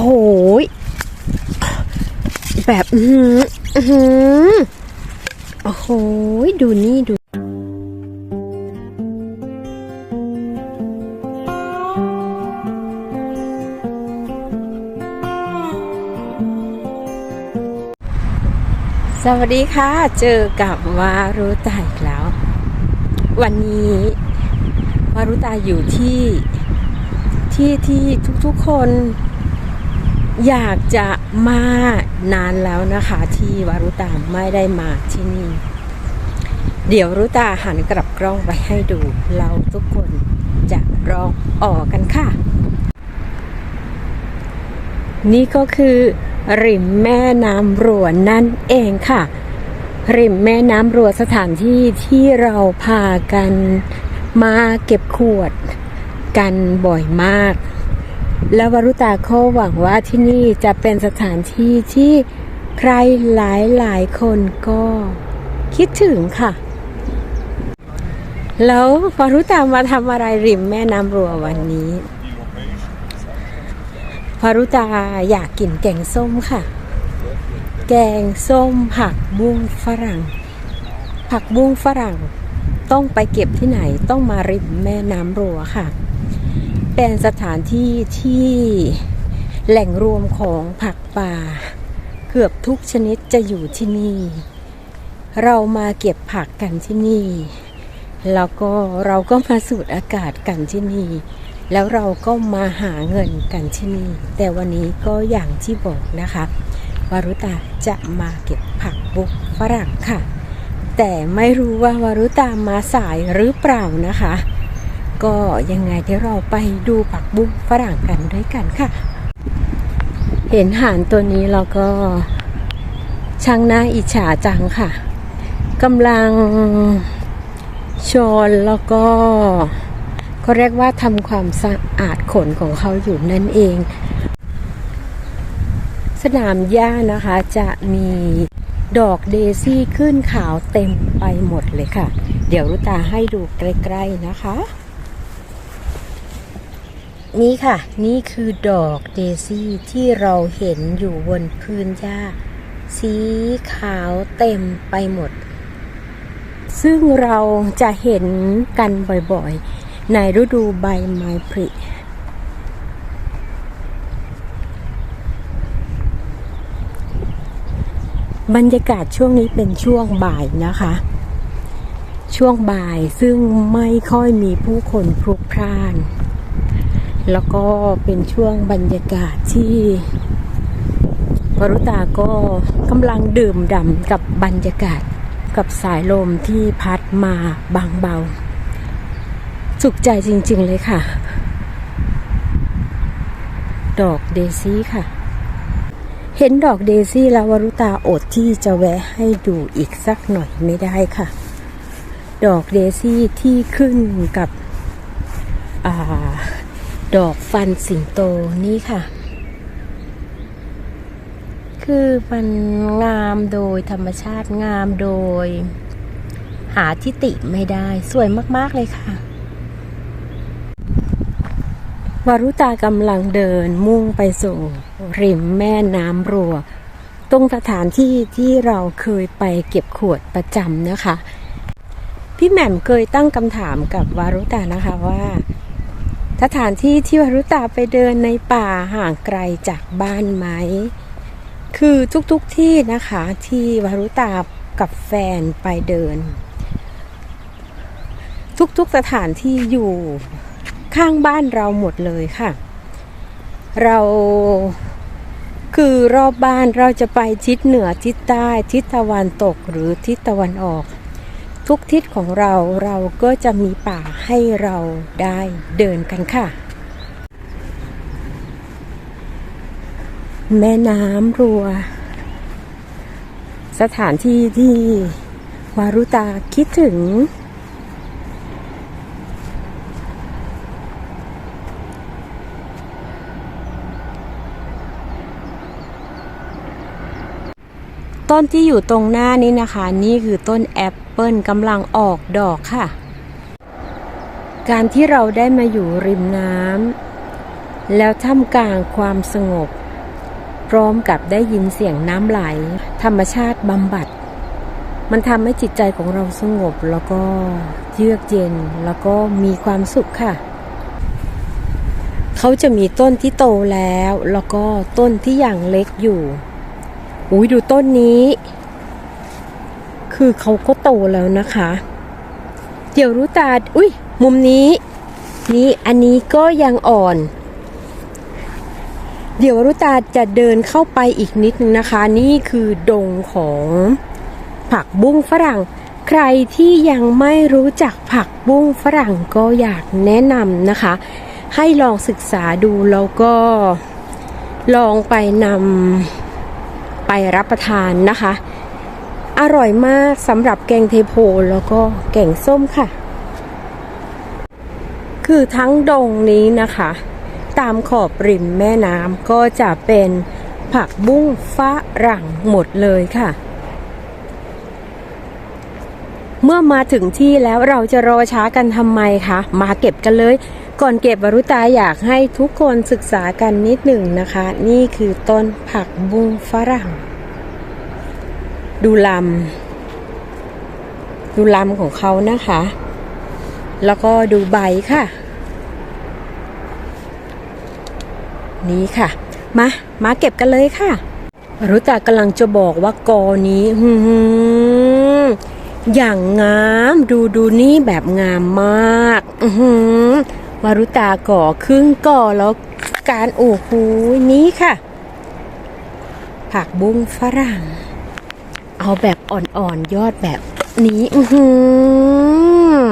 อ้โหยแบบอือหืออือหือโอ้โหยดูนี่ดูสวัสดีค่ะ เจอกับวารุตาอีกแล้ว วันนี้วารุตาอยู่ที่ที่ที่ทุกๆคน อยากจะมานานแล้วนะคะ ที่วารุตาไม่ได้มาที่นี่ เดี๋ยวรุตาหันกลับกล้องไปให้ดู เราทุกคนจะร้องออกกันค่ะ นี่ก็คือริมแม่น้ำรัวนั่นเองค่ะ ริมแม่น้ำรัวสถานที่ที่เราพากันมาเก็บขวดกันบ่อยมาก แล้ววรุตาก็หวังว่าที่นี่จะเป็นสถานที่ที่ใครหลายหลายคนก็คิดถึงค่ะ แล้ววรุตามาทำอะไรริมแม่น้ำรัววันนี้พารุตาอยากกินแกงส้มค่ะ แกงส้มผักบุ้งฝรั่ง ผักบุ้งฝรั่ง ต้องไปเก็บที่ไหนต้องมาริมแม่น้ำรัวค่ะ เป็นสถานที่ที่แหล่งรวมของผักป่า เกือบทุกชนิดจะอยู่ที่นี่ เรามาเก็บผักกันที่นี่ แล้วก็เราก็มาสูดอากาศกันที่นี่ แล้วเราก็มาหาเงินกันที่นี่ แต่วันนี้ก็อย่างที่บอกนะคะวารุตาจะมาเก็บผักบุกฝรั่งค่ะ แต่ไม่รู้ว่าวารุตามาสายหรือเปล่านะคะ ก็ยังไงเดี๋ยวเราไปดูผักบุ้งฝรั่งกันด้วยกันค่ะ เห็นห่านตัวนี้เราก็ช่างน่าอิจฉาจังค่ะกำลังชอนแล้วก็เขาเรียกว่าทำความสะอาดขนของเขาอยู่นั่นเอง สนามหญ้านะคะจะมีดอกเดซี่ขึ้นขาวเต็มไปหมดเลยค่ะ เดี๋ยวรุตาให้ดูใกล้ๆนะคะ นี่ค่ะ นี่คือดอกเดซี่ที่เราเห็นอยู่บนพื้นหญ้า สีขาวเต็มไปหมด ซึ่งเราจะเห็นกันบ่อยๆ ในฤดูใบไม้ผลิบรรยากาศช่วงนี้เป็นช่วงบ่ายนะคะ ช่วงบ่ายซึ่งไม่ค่อยมีผู้คนพลุกพล่าน แล้วก็เป็นช่วงบรรยากาศที่วรุตาก็กำลังดื่มด่ำกับบรรยากาศกับสายลมที่พัดมาบางเบา สุขใจจริงๆเลยค่ะ ดอกเดซี่ค่ะ เห็นดอกเดซี่แล้ววรุตาอดที่จะแวะให้ดูอีกสักหน่อยไม่ได้ค่ะ ดอกเดซี่ที่ขึ้นกับอา ดอกฟันสิงโตนี่ค่ะ คือมันงามโดยธรรมชาติงามโดย หาทิติไม่ได้สวยมากๆเลยค่ะวารุตากำลังเดินมุ่งไปสู่ริมแม่น้ำรัว ตรงสถานที่ที่เราเคยไปเก็บขวดประจำนะคะ พี่แหม่มเคยตั้งคำถามกับวารุตานะคะว่า สถานที่ที่วรุตาไปเดินในป่าห่างไกลจากบ้านไหม คือทุกๆทที่นะคะที่วรุตากับแฟนไปเดิน ทุกๆสถานที่อยู่ข้างบ้านเราหมดเลยค่ะ เราคือรอบบ้านเราจะไปทิศเหนือทิศใต้ทิศตะวันตกหรือทิศตะวันออก ทุกทิศของเราเราก็จะมีป่าให้เราได้เดินกันค่ะ แม่น้ำรัว สถานที่ที่วารุตาคิดถึง ต้นที่อยู่ตรงหน้านี้นะคะ นี่คือต้นแอป ปิลกำลังออกดอกค่ะ การที่เราได้มาอยู่ริมน้ำแล้วท่ามกลางความสงบ พร้อมกับได้ยินเสียงน้ำไหล ธรรมชาติบำบัด มันทำให้จิตใจของเราสงบแล้วก็เยือกเย็นแล้วก็มีความสุขค่ะเขาจะมีต้นที่โตแล้ว แล้วก็ต้นที่อย่างเล็กอยู่อุ้ยดูต้นนี้ คือเขาก็โตแล้วนะคะ เดี๋ยวรู้ตาอุ้ยมุมนี้ นี่อันนี้ก็ยังอ่อน เดี๋ยวรุตาจะเดินเข้าไปอีกนิดนึงนะคะ นี่คือดงของผักบุ้งฝรั่ง ใครที่ยังไม่รู้จักผักบุ้งฝรั่งก็อยากแนะนำนะคะ ให้ลองศึกษาดูแล้วก็ลองไปนำไปรับประทานนะคะ อร่อยมากสำหรับแกงเทโพแล้วก็แกงส้มค่ะ คือทั้งดงนี้นะคะ ตามขอบริมแม่น้ำก็จะเป็นผักบุ้งฝรั่งหมดเลยค่ะ เมื่อมาถึงที่แล้วเราจะรอช้ากันทำไมคะมาเก็บกันเลย ก่อนเก็บวรุตาอยากให้ทุกคนศึกษากันนิดหนึ่งนะคะ นี่คือต้นผักบุ้งฝรั่ง ดูลำดูลำของเขานะคะ แล้วก็ดูใบค่ะ นี่ค่ะ มา มาเก็บกันเลยค่ะ รุตากำลังจะบอกว่ากอนี้หืมอย่างงามดูดูนี่แบบงามมากหือวารุตาก่อครึ่งก่อแล้วการโอ้โหนี้ค่ะ ผักบุ้งฝรั่ง เอาแบบอ่อนๆยอดแบบนี้อือหือ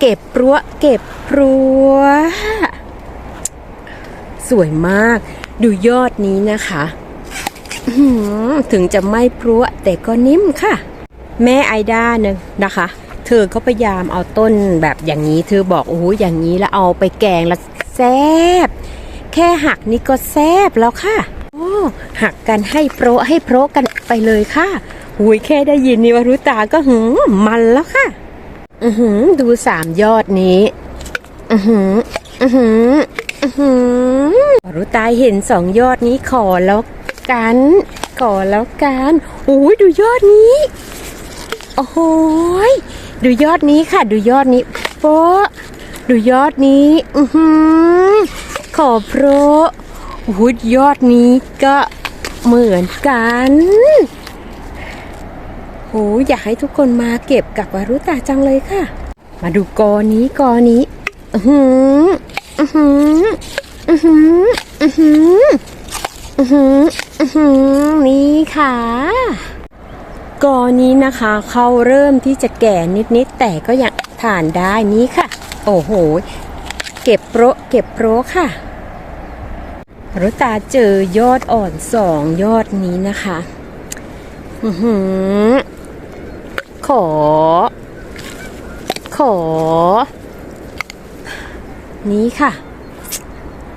เก็บรั้วเก็บรั้วสวยมาก ดูยอดนี้นะคะถึงจะไม่พรัวแต่ก็นิ่มค่ะ แม่ไอด้าเนี่ยนะคะ เธอก็พยายามเอาต้นแบบอย่างนี้ เธอบอกโอ้โหอย่างนี้แล้วเอาไปแกงแล้วแซบแค่หักนี่ก็แซบแล้วค่ะ หักกันให้โปรให้โปรกันไปเลยค่ะหุยแค่ได้ยินนิวรุตาก็หืมมันแล้วค่ะ อือหือดูสามยอดนี้ อือหือ อือหือ อือหือรุตาเห็นสองยอดนี้ขอแล้วกันขอแล้วกันโอ้ยดูยอดนี้ โอ้โหยดูยอดนี้ค่ะ ดูยอดนี้โป๊ะดูยอดนี้ อือหือขอโปร หยอดนี้ก็เหมือนกันโอ้ยอยากให้ทุกคนมาเก็บกับวารุตาจังเลยค่ะ มาดูกอนี้กอนี้ อือหือ อือหือ อือหือ อือหือ อือหือ อือหือ นี่ค่ะกอนี้นะคะเขาเริ่มที่จะแก่นิดๆ แต่ก็ยังทานได้นี่ค่ะ โอ้โห เก็บโปรเก็บโปรค่ะ รุตาเจอยอดอ่อนสองยอดนี้นะคะอือหือขอ ขอ นี้ค่ะ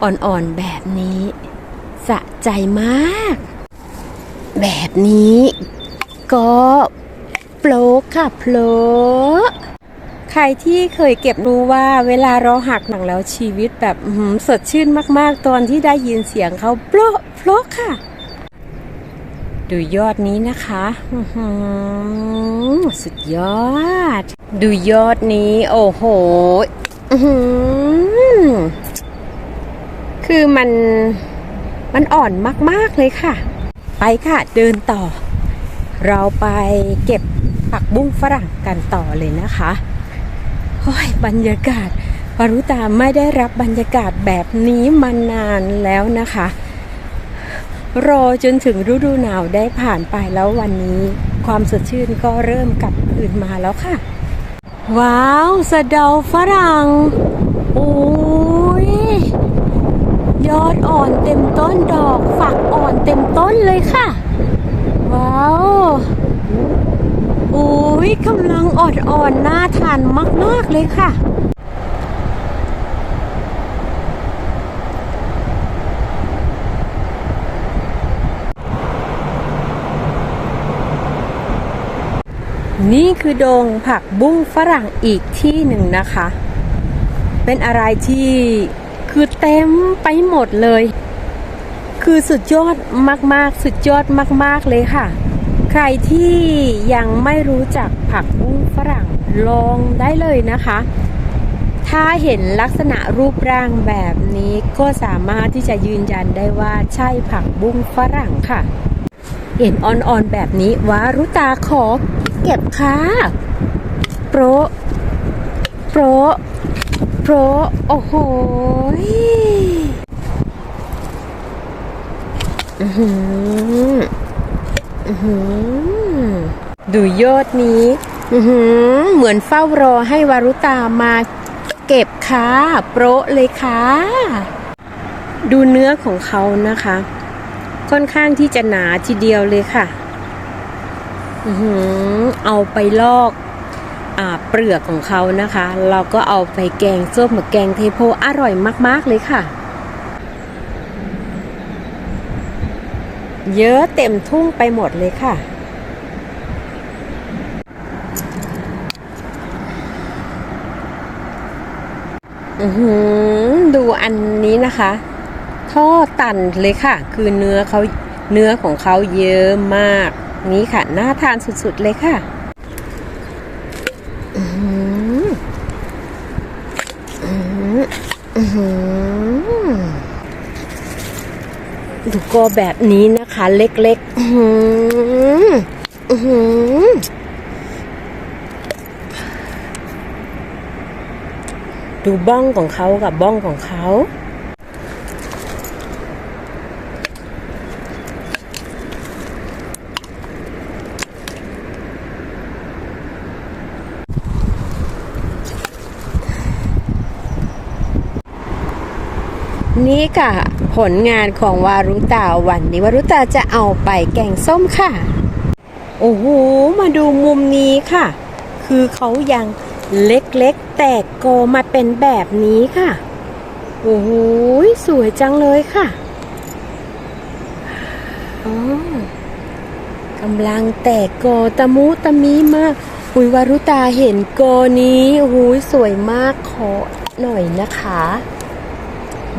อ่อนๆแบบนี้ สะใจมาก แบบนี้ ก็โปลกค่ะโปลก ใครที่เคยเก็บรู้ว่าเวลาเราหักหนังแล้วชีวิตแบบสดชื่นมาก ๆ ตอนที่ได้ยินเสียงเขาโปลกโปลกค่ะ ดูยอดนี้นะคะอือหือสุดยอด ดูยอดนี้ โอ้โหอือหือคือมันมันอ่อนมาก ๆ เลยค่ะ ไปค่ะเดินต่อ เราไปเก็บผักบุ้งฝรั่งกันต่อเลยนะคะ โอ้ยบรรยากาศปารุตาไม่ได้รับบรรยากาศแบบนี้มานานแล้วนะคะ รอจนถึงฤดูหนาวได้ผ่านไปแล้ววันนี้ความสดชื่นก็เริ่มกลับคืนมาแล้วค่ะ ว้าวสะเดาฝรั่งโอ้ยยอดอ่อนเต็มต้นดอกฝักอ่อนเต็มต้นเลยค่ะ ว้าวโอ้ยกำล อ่อนๆน่าทานมาก ๆ เลยค่ะนี่คือดงผักบุ้งฝรั่งอีกที่หนึ่งนะคะ เป็นอะไรที่คือเต็มไปหมดเลย คือสุดยอดมากๆ สุดยอดมาก ๆ เลยค่ะ ใครที่ยังไม่รู้จักผักบุ้งฝรั่งลองได้เลยนะคะ ถ้าเห็นลักษณะรูปร่างแบบนี้ก็สามารถที่จะยืนยันได้ว่าใช่ผักบุ้งฝรั่งค่ะ เห็นอ่อนๆแบบนี้วารุตาขอเก็บค่ะ โปร โปร โปร โอ้โหอื้อหือ ดูยอดนี้เหมือนเฝ้ารอให้วารุตามาเก็บค่ะโปรเลยค่ะ ดูเนื้อของเขานะคะ ค่อนข้างที่จะหนาทีเดียวเลยค่ะอเอาไปลอกอเปลือกของเขานะคะ เราก็เอาไปแกงส้มกับแกงเทโพอร่อยมาก ๆ เลยค่ะ เยอะเต็มทุ่งไปหมดเลยค่ะอือหือดูอันนี้นะคะ ท่อตันเลยค่ะ คือเนื้อเขาเนื้อของเขาเยอะมาก นี่ค่ะ น่าทานสุดๆเลยค่ะอือหืออือหือ ดูก็แบบนี้นะคะ เล็กๆอื้อหืออื้อหือดูบ้องของเขากับบ้องของเขานี่ค่ะ ผลงานของวารุตาวันนี้วารุตาจะเอาไปแกงส้มค่ะ โอ้โห มาดูมุมนี้ค่ะ คือเขายังเล็กๆ แตกโกมาเป็นแบบนี้ค่ะ โอ้โห สวยจังเลยค่ะอ๋อกำลังแตกโกตะมุตะมีมากอุยวารุตาเห็นโกนี้โอ้โหสวยมากขอหน่อยนะคะ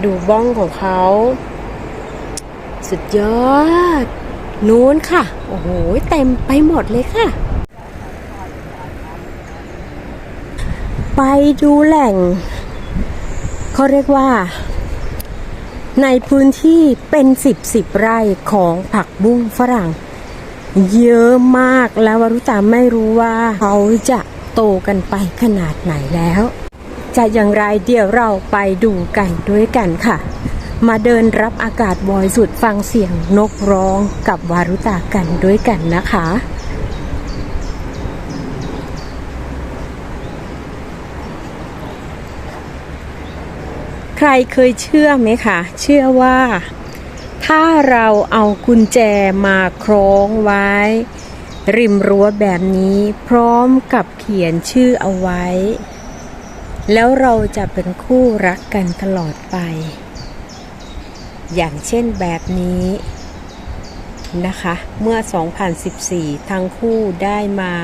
ดูบ้องของเขา สุดยอด นู้นค่ะ โอ้โห เต็มไปหมดเลยค่ะ ไปดูแหล่ง เขาเรียกว่า ในพื้นที่เป็นสิบสิบไร่ของผักบุ้งฝรั่ง เยอะมากแล้ววรุตาไม่รู้ว่าเขาจะโตกันไปขนาดไหนแล้ว จะอย่างไรเดี๋ยวเราไปดูกันด้วยกันค่ะ มาเดินรับอากาศบริสุทธิ์ฟังเสียงนกร้องกับวารุตากันด้วยกันนะคะใครเคยเชื่อไหมคะเชื่อว่า ถ้าเราเอากุญแจมาคล้องไว้ ริมรั้วแบบนี้พร้อมกับเขียนชื่อเอาไว้ แล้วเราจะเป็นคู่รักกันตลอดไป อย่างเช่นแบบนี้นะคะ เมื่อ 2014 ทั้งคู่ได้มา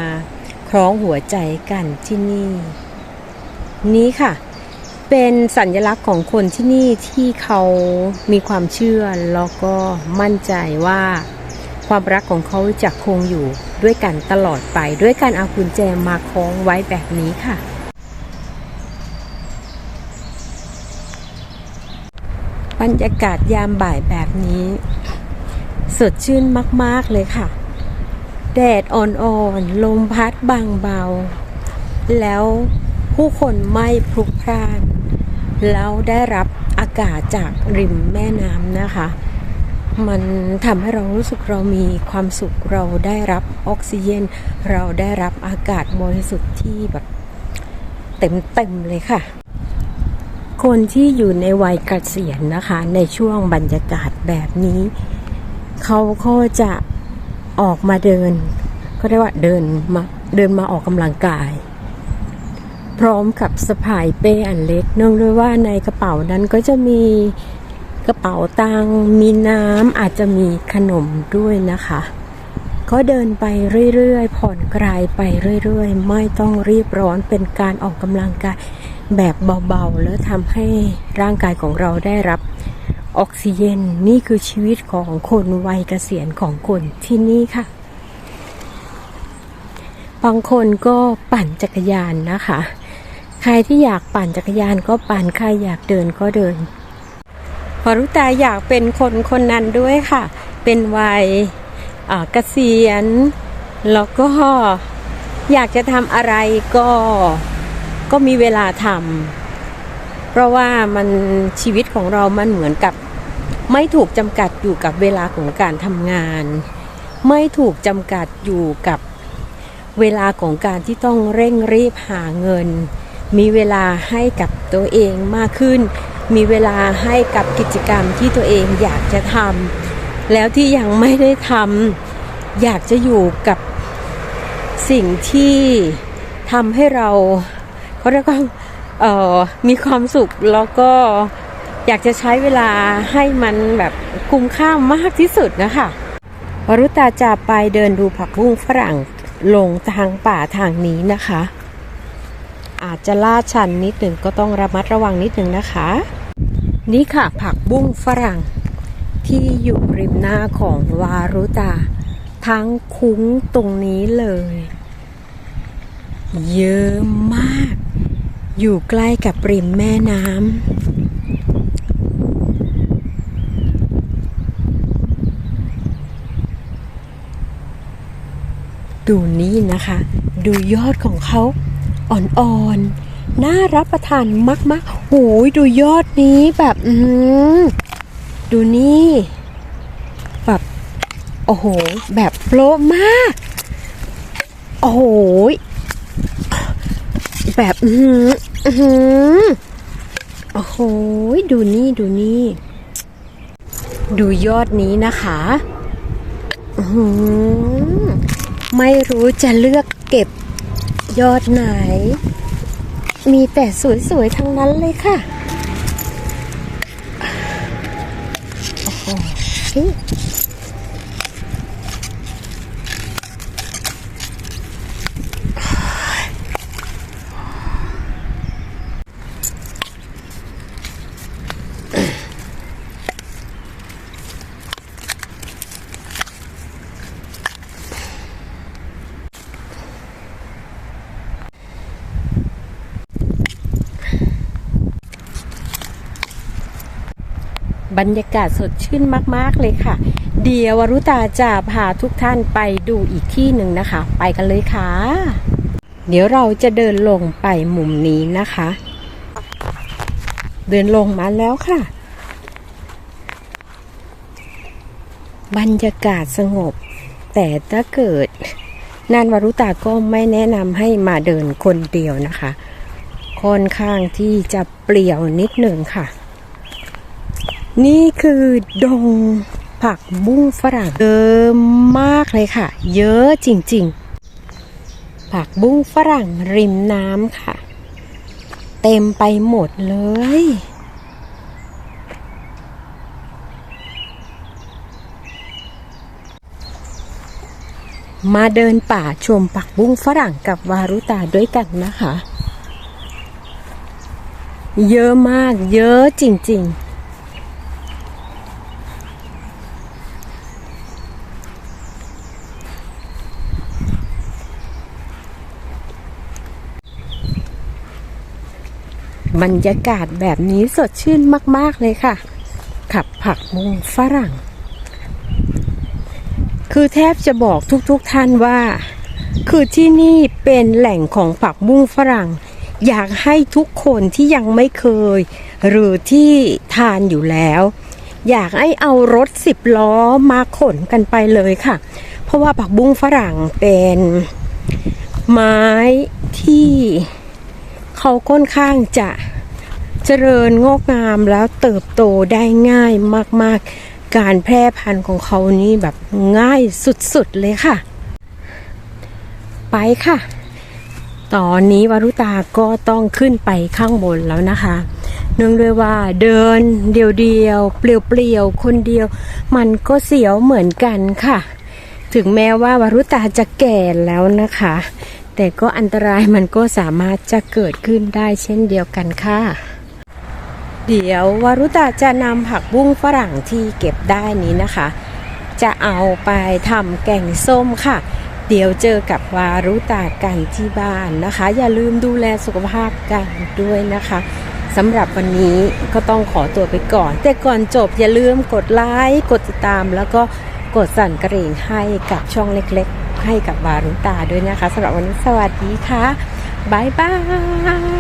คล้องหัวใจกันที่นี่ นี้ค่ะ เป็นสัญลักษณ์ของคนที่นี่ที่เขามีความเชื่อแล้วก็มั่นใจว่าความรักของเขาจะคงอยู่ด้วยกันตลอดไป ด้วยการเอากุญแจมาคล้องไว้แบบนี้ค่ะ บ รรยากาศยามบ่ายแบบนี้ สดชื่นมาก ๆ เลยค่ะ แดดอ่อนๆลมพัดบางเบา แล้วผู้คนไม่พลุกพล่าน แล้วได้รับอากาศจากริมแม่น้ำนะคะ มันทำให้เรารู้สึกเรามีความสุขเราได้รับออกซิเจนเราได้รับอากาศบริสุทธิ์ที่แบบเต็มๆเลยค่ะ คนที่อยู่ในวัยเกษียณนะคะ ในช่วงบรรยากาศแบบนี้ เขาก็จะออกมาเดิน ก็ได้ว่าเดินมาเดินมาออกกำลังกาย พร้อมกับสะพายเป้อันเล็ก เนื่องด้วยว่าในกระเป๋านั้นก็จะมีกระเป๋าตังมีน้ำอาจจะมีขนมด้วยนะคะ ก็เดินไปเรื่อยๆผ่อนคลายไปเรื่อยๆ ไม่ต้องรีบร้อนเป็นการออกกำลังกาย แบบเบาๆ แล้วทำให้ร่างกายของเราได้รับออกซิเจนนี่คือชีวิตของคนวัยเกษียณของคนที่นี่ค่ะ บางคนก็ปั่นจักรยานนะคะ ใครที่อยากปั่นจักรยานก็ปั่นใครอยากเดินก็เดินพอรุตาอยากเป็นคนคนนั้นด้วยค่ะ เป็นวัยเกษียณแล้วก็อยากจะทำอะไรก็ ก็มีเวลาทำเพราะว่ามันชีวิตของเรามันเหมือนกับ ไม่ถูกจำกัดอยู่กับเวลาของการทำงาน ไม่ถูกจำกัดอยู่กับเวลาของการที่ต้องเร่งรีบหาเงิน มีเวลาให้กับตัวเองมากขึ้น มีเวลาให้กับกิจกรรมที่ตัวเองอยากจะทำแล้วที่ยังไม่ได้ทำอยากจะอยู่กับสิ่งที่ทำให้เรา กว่าเอ่อมีความสุขแล้วก็อยากจะใช้เวลาให้มันแบบคุ้มค่ามากที่สุดนะคะวรุตาจะไปเดินดูผักบุ้งฝรั่งลงทางป่าทางนี้นะคะ อาจจะลาดชันนิดหนึ่งก็ต้องระมัดระวังนิดหนึ่งนะคะ นี่ค่ะผักบุ้งฝรั่งที่อยู่ริมหน้าของวารุตา ทั้งคุ้งตรงนี้เลย เยอะมาก อยู่ใกล้กับริมแม่น้ำ ดูนี่นะคะ ดูยอดของเขาอ่อนๆ น่ารับประทานมากๆโอ้ยดูยอดนี้แบบอืมดูนี่ แบบ โอ้โห แบบโปรมาก โอ้โหแบบอื อือหือโอ้โหดูนี่ดูนี่ ดูยอดนี้นะคะอือหือไม่รู้จะเลือกเก็บยอดไหน มีแต่สวยๆทั้งนั้นเลยค่ะโอ้โห บรรยากาศสดชื่นมากๆเลยค่ะ เดี๋ยววรุตาจะพาทุกท่านไปดูอีกที่หนึ่งนะคะ ไปกันเลยค่ะ เดี๋ยวเราจะเดินลงไปมุมนี้นะคะ เดินลงมาแล้วค่ะ บรรยากาศสงบ แต่ถ้าเกิดนานวรุตาก็ไม่แนะนำให้มาเดินคนเดียวนะคะ ค่อนข้างที่จะเปลี่ยวนิดหนึ่งค่ะ นี่คือดงผักบุ้งฝรั่งเยอะมากเลยค่ะ เยอะจริงๆ ผักบุ้งฝรั่งริมน้ำค่ะ เต็มไปหมดเลย มาเดินป่าชมผักบุ้งฝรั่งกับวารุตาด้วยกันนะคะ เยอะมากเยอะจริงๆ บรรยากาศแบบนี้สดชื่นมาก ๆ เลยค่ะ ขับผักบุ้งฝรั่ง คือแทบจะบอกทุกๆทท่านว่า คือที่นี่เป็นแหล่งของผักบุ้งฝรั่ง อยากให้ทุกคนที่ยังไม่เคย หรือที่ทานอยู่แล้ว อยากให้เอารถสิบล้อมาขนกันไปเลยค่ะ เพราะว่าผักบุ้งฝรั่งเป็นไม้ที่ เขาค่อนข้างจะเจริญงอกงามแล้วเติบโตได้ง่ายมากๆ การแพร่พันธุ์ของเขานี่แบบง่ายสุดๆเลยค่ะ ไปค่ะ ตอนนี้วารุตาก็ต้องขึ้นไปข้างบนแล้วนะคะเนื่องด้วยว่าเดินเดียวๆเปลี่ยวๆคนเดียว มันก็เสียวเหมือนกันค่ะ ถึงแม้ว่าวารุตาจะแก่แล้วนะคะ แต่ก็อันตรายมันก็สามารถจะเกิดขึ้นได้เช่นเดียวกันค่ะ เดี๋ยววารุตาจะนำผักบุ้งฝรั่งที่เก็บได้นี้นะคะ จะเอาไปทำแกงส้มค่ะ เดี๋ยวเจอกับวารุตากันที่บ้านนะคะ อย่าลืมดูแลสุขภาพกันด้วยนะคะสำหรับวันนี้ก็ต้องขอตัวไปก่อน แต่ก่อนจบอย่าลืมกดไลค์กดติดตามแล้วก็กดสั่นกระดิ่งให้กับช่องเล็กๆ ให้กับวารุตาด้วยนะคะสำหรับวันนี้สวัสดีค่ะบ๊ายบาย